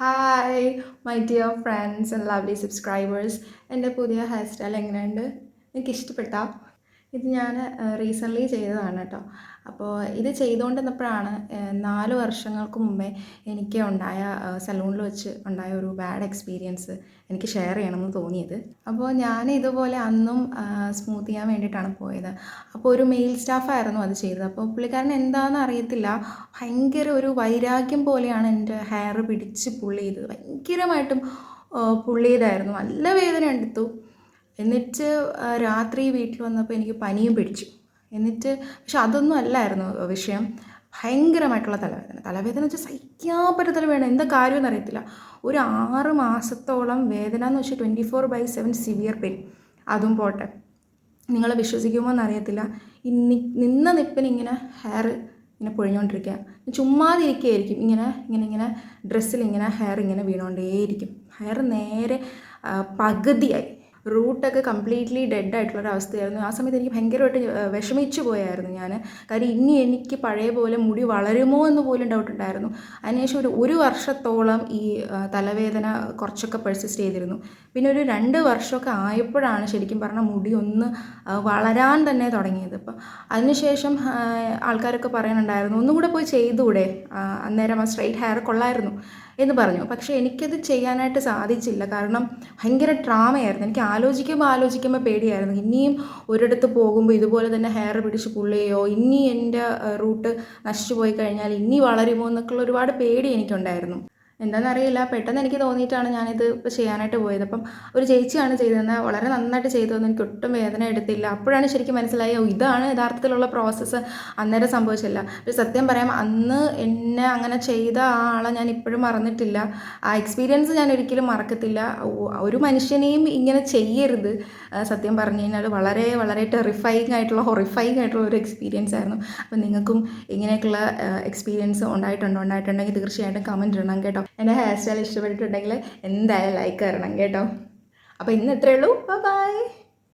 Hi my dear friends and lovely subscribers എന്റെ പുതിയ hair style എങ്ങനെയുണ്ട്? എനിക്ക് ഇഷ്ടപ്പെട്ട ഇത് ഞാൻ റീസെന്റ്ലി ചെയ്തതാണ് കേട്ടോ അപ്പോൾ ഇത് ചെയ്തുകൊണ്ടിരുന്നപ്പോഴാണ് നാല് വർഷങ്ങൾക്ക് മുമ്പേ എനിക്ക് ഉണ്ടായ സലൂണിൽ വെച്ച് ഉണ്ടായ ഒരു ബാഡ് എക്സ്പീരിയൻസ് എനിക്ക് ഷെയർ ചെയ്യണമെന്ന് തോന്നിയത്. അപ്പോൾ ഞാൻ ഇതുപോലെ അന്നും സ്മൂത്ത് ചെയ്യാൻ വേണ്ടിയിട്ടാണ് പോയത്. അപ്പോൾ ഒരു മെയിൽ സ്റ്റാഫായിരുന്നു അത് ചെയ്തത്. അപ്പോൾ പുള്ളിക്കാരൻ എന്താണെന്ന് അറിയത്തില്ല. ഭയങ്കര ഒരു വൈരാഗ്യം പോലെയാണ് എന്റെ ഹെയർ പിടിച്ച് പുള്ളി ചെയ്തത്. ഭയങ്കരമായിട്ടും പുള്ളിയതായിരുന്നു നല്ല വേദന എടുത്തു എന്നിട്ട് രാത്രി വീട്ടിൽ വന്നപ്പോൾ എനിക്ക് പനിയും പിടിച്ചു. എന്നിട്ട് പക്ഷെ അതൊന്നും അല്ലായിരുന്നു വിഷയം. ഭയങ്കരമായിട്ടുള്ള തലവേദന. തലവേദന വെച്ചാൽ സഹിക്കാൻ പറ്റത്തില്ല വേണം എന്താ കാര്യമെന്ന് അറിയത്തില്ല. ഒരു ആറ് മാസത്തോളം വേദന എന്ന് വെച്ചാൽ twenty four by seven severe pain അതും പോട്ടെ. നിങ്ങൾ വിശ്വസിക്കുമോ എന്നറിയത്തില്ല ഇനി നിന്ന നിപ്പിന് ഇങ്ങനെ ഹെയർ ഇങ്ങനെ പൊഴിഞ്ഞുകൊണ്ടിരിക്കുക ചുമ്മാതിരിക്കുകയായിരിക്കും ഇങ്ങനെ ഇങ്ങനെ ഇങ്ങനെ ഡ്രസ്സിൽ ഇങ്ങനെ ഹെയർ ഇങ്ങനെ വീണുകൊണ്ടേയിരിക്കും ഹെയർ നേരെ പകുതിയായി. റൂട്ടൊക്കെ കംപ്ലീറ്റ്ലി ഡെഡ് ആയിട്ടുള്ള ഒരു അവസ്ഥയായിരുന്നു ആ സമയത്ത് എനിക്ക് ഭയങ്കരമായിട്ട് വിഷമിച്ചു പോയായിരുന്നു ഞാൻ കാര്യം ഇനി എനിക്ക് പഴയ പോലെ മുടി വളരുമോ എന്ന് പോലും ഡൗട്ട് ഉണ്ടായിരുന്നു. അതിനുശേഷം ഒരു ഒരു വർഷത്തോളം ഈ തലവേദന കുറച്ചൊക്കെ പെർസിസ്റ്റ് ചെയ്തിരുന്നു. പിന്നെ ഒരു രണ്ട് വർഷമൊക്കെ ആയപ്പോഴാണ് ശരിക്കും പറഞ്ഞാൽ മുടി ഒന്ന് വളരാൻ തന്നെ തുടങ്ങിയത്. അപ്പം അതിനുശേഷം ആൾക്കാരൊക്കെ പറയുന്നുണ്ടായിരുന്നു ഒന്നും കൂടെ പോയി ചെയ്തുകൂടെ അന്നേരം ആ സ്ട്രൈറ്റ് ഹെയർ കൊള്ളായിരുന്നു എന്ന് പറഞ്ഞു. പക്ഷേ എനിക്കത് ചെയ്യാനായിട്ട് സാധിച്ചില്ല. കാരണം ഭയങ്കര ട്രാമയായിരുന്നു എനിക്ക് ആലോചിക്കുമ്പോൾ ആലോചിക്കുമ്പോൾ പേടിയായിരുന്നു. ഇനിയും ഒരിടത്ത് പോകുമ്പോൾ ഇതുപോലെ തന്നെ ഹെയർ പിടിച്ച് പുള്ളിയോ ഇനി എന്റെ റൂട്ട് നശിച്ചു പോയി കഴിഞ്ഞാൽ ഇനി വളരുമോ എന്നൊക്കെയുള്ള ഒരുപാട് പേടി എനിക്കുണ്ടായിരുന്നു. എന്താണെന്നറിയില്ല പെട്ടെന്ന് എനിക്ക് തോന്നിയിട്ടാണ് ഞാനിത് ചെയ്യാനായിട്ട് പോയത്. അപ്പം ഒരു ചേച്ചിയാണ് ചെയ്തതെന്ന് വളരെ നന്നായിട്ട് ചെയ്തതെന്ന് എനിക്ക് ഒട്ടും വേദന എടുത്തില്ല. അപ്പോഴാണ് ശരിക്കും മനസ്സിലായി ഇതാണ് യഥാർത്ഥത്തിലുള്ള പ്രോസസ്സ് അന്നേരം സംഭവിച്ചില്ല സത്യം പറയാം അന്ന് എന്നെ അങ്ങനെ ചെയ്ത ആ ആളെ ഞാൻ ഇപ്പോഴും മറന്നിട്ടില്ല. ആ എക്സ്പീരിയൻസ് ഞാൻ ഒരിക്കലും മറക്കത്തില്ല. ഒരു മനുഷ്യനെയും ഇങ്ങനെ ചെയ്യരുത്. സത്യം പറഞ്ഞു കഴിഞ്ഞാൽ വളരെ വളരെ ടെറിഫൈങ് ആയിട്ടുള്ള ഹൊറിഫൈങ് ആയിട്ടുള്ള ഒരു എക്സ്പീരിയൻസ് ആയിരുന്നു. അപ്പം നിങ്ങൾക്കും ഇങ്ങനെയൊക്കെയുള്ള എക്സ്പീരിയൻസ് ഉണ്ടായിട്ടുണ്ടോ? ഉണ്ടായിട്ടുണ്ടെങ്കിൽ തീർച്ചയായിട്ടും കമന്റ് ഇടണം കേട്ടോ. എന്റെ ഹെയർ സ്റ്റൈൽ ഇഷ്ടപ്പെട്ടിട്ടുണ്ടെങ്കിൽ എന്തായാലും ലൈക്ക് തരണം കേട്ടോ. അപ്പോൾ ഇന്ന് ഇത്രയേ ഉള്ളൂ. ബൈ